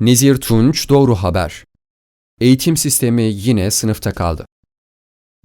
Nezir Tunç Doğru Haber Eğitim sistemi yine sınıfta kaldı.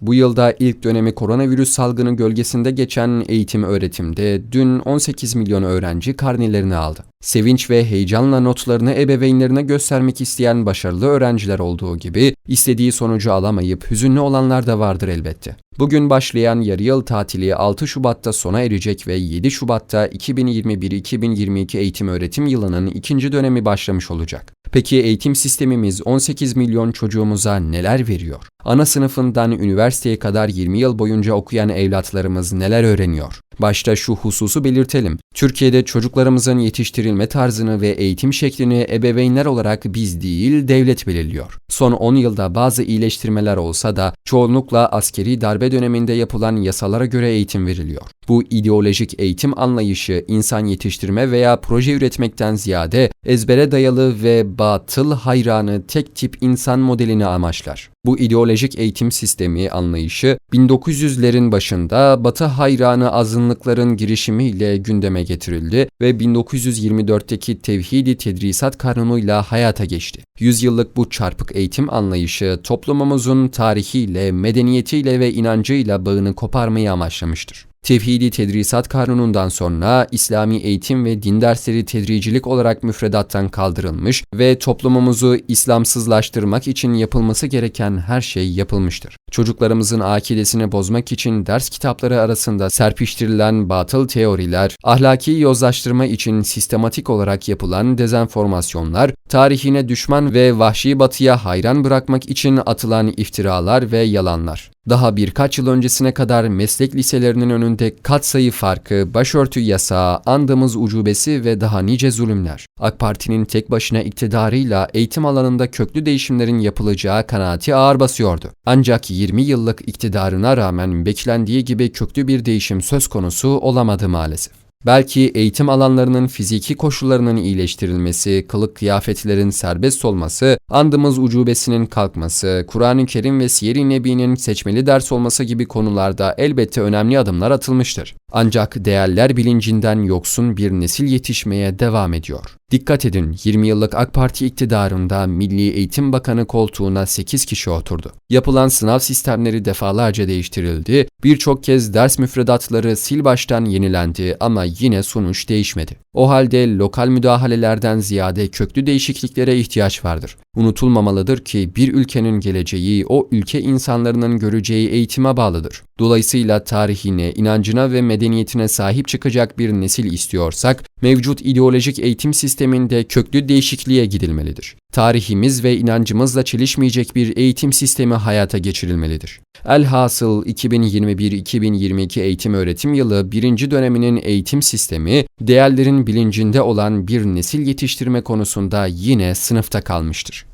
Bu yılda ilk dönemi koronavirüs salgını gölgesinde geçen eğitim öğretimde dün 18 milyon öğrenci karnelerini aldı. Sevinç ve heyecanla notlarını ebeveynlerine göstermek isteyen başarılı öğrenciler olduğu gibi istediği sonucu alamayıp hüzünlü olanlar da vardır elbette. Bugün başlayan yarı yıl tatili 6 Şubat'ta sona erecek ve 7 Şubat'ta 2021-2022 eğitim öğretim yılının ikinci dönemi başlamış olacak. Peki eğitim sistemimiz 18 milyon çocuğumuza neler veriyor? Ana sınıfından üniversiteye kadar 20 yıl boyunca okuyan evlatlarımız neler öğreniyor? Başta şu hususu belirtelim. Türkiye'de çocuklarımızın yetiştirilme tarzını ve eğitim şeklini ebeveynler olarak biz değil, devlet belirliyor. Son 10 yılda bazı iyileştirmeler olsa da çoğunlukla askeri darbe döneminde yapılan yasalara göre eğitim veriliyor. Bu ideolojik eğitim anlayışı insan yetiştirme veya proje üretmekten ziyade ezbere dayalı ve batıl hayranı tek tip insan modelini amaçlar. Bu ideolojik eğitim sistemi anlayışı 1900'lerin başında Batı hayranı azınlıkların girişimiyle gündeme getirildi ve 1924'teki Tevhidi Tedrisat Kanunu'yla hayata geçti. Yüzyıllık bu çarpık eğitim anlayışı toplumumuzun tarihiyle, medeniyetiyle ve inancıyla bağını koparmayı amaçlamıştır. Tevhidi Tedrisat Kanunu'ndan sonra İslami eğitim ve din dersleri tedricilik olarak müfredattan kaldırılmış ve toplumumuzu İslamsızlaştırmak için yapılması gereken her şey yapılmıştır. Çocuklarımızın akidesini bozmak için ders kitapları arasında serpiştirilen batıl teoriler, ahlaki yozlaştırma için sistematik olarak yapılan dezenformasyonlar, tarihine düşman ve vahşi batıya hayran bırakmak için atılan iftiralar ve yalanlar. Daha birkaç yıl öncesine kadar meslek liselerinin önünde katsayı farkı, başörtü yasağı, andımız ucubesi ve daha nice zulümler. AK Parti'nin tek başına iktidarıyla eğitim alanında köklü değişimlerin yapılacağı kanaati ağır basıyordu. Ancak 20 yıllık iktidarına rağmen beklendiği gibi köklü bir değişim söz konusu olamadı maalesef. Belki eğitim alanlarının fiziki koşullarının iyileştirilmesi, kılık kıyafetlerin serbest olması, andımız ucubesinin kalkması, Kur'an-ı Kerim ve Siyer-i Nebi'nin seçmeli ders olması gibi konularda elbette önemli adımlar atılmıştır. Ancak değerler bilincinden yoksun bir nesil yetişmeye devam ediyor. Dikkat edin 20 yıllık AK Parti iktidarında Milli Eğitim Bakanı koltuğuna 8 kişi oturdu. Yapılan sınav sistemleri defalarca değiştirildi, birçok kez ders müfredatları sil baştan yenilendi ama yine sonuç değişmedi. O halde lokal müdahalelerden ziyade köklü değişikliklere ihtiyaç vardır. Unutulmamalıdır ki bir ülkenin geleceği o ülke insanlarının göreceği eğitime bağlıdır. Dolayısıyla tarihine, inancına ve medeniyetine sahip çıkacak bir nesil istiyorsak, mevcut ideolojik eğitim sisteminde köklü değişikliğe gidilmelidir. Tarihimiz ve inancımızla çelişmeyecek bir eğitim sistemi hayata geçirilmelidir. Elhasıl 2021-2022 eğitim öğretim yılı birinci döneminin eğitim sistemi, değerlerin bilincinde olan bir nesil yetiştirme konusunda yine sınıfta kalmıştır.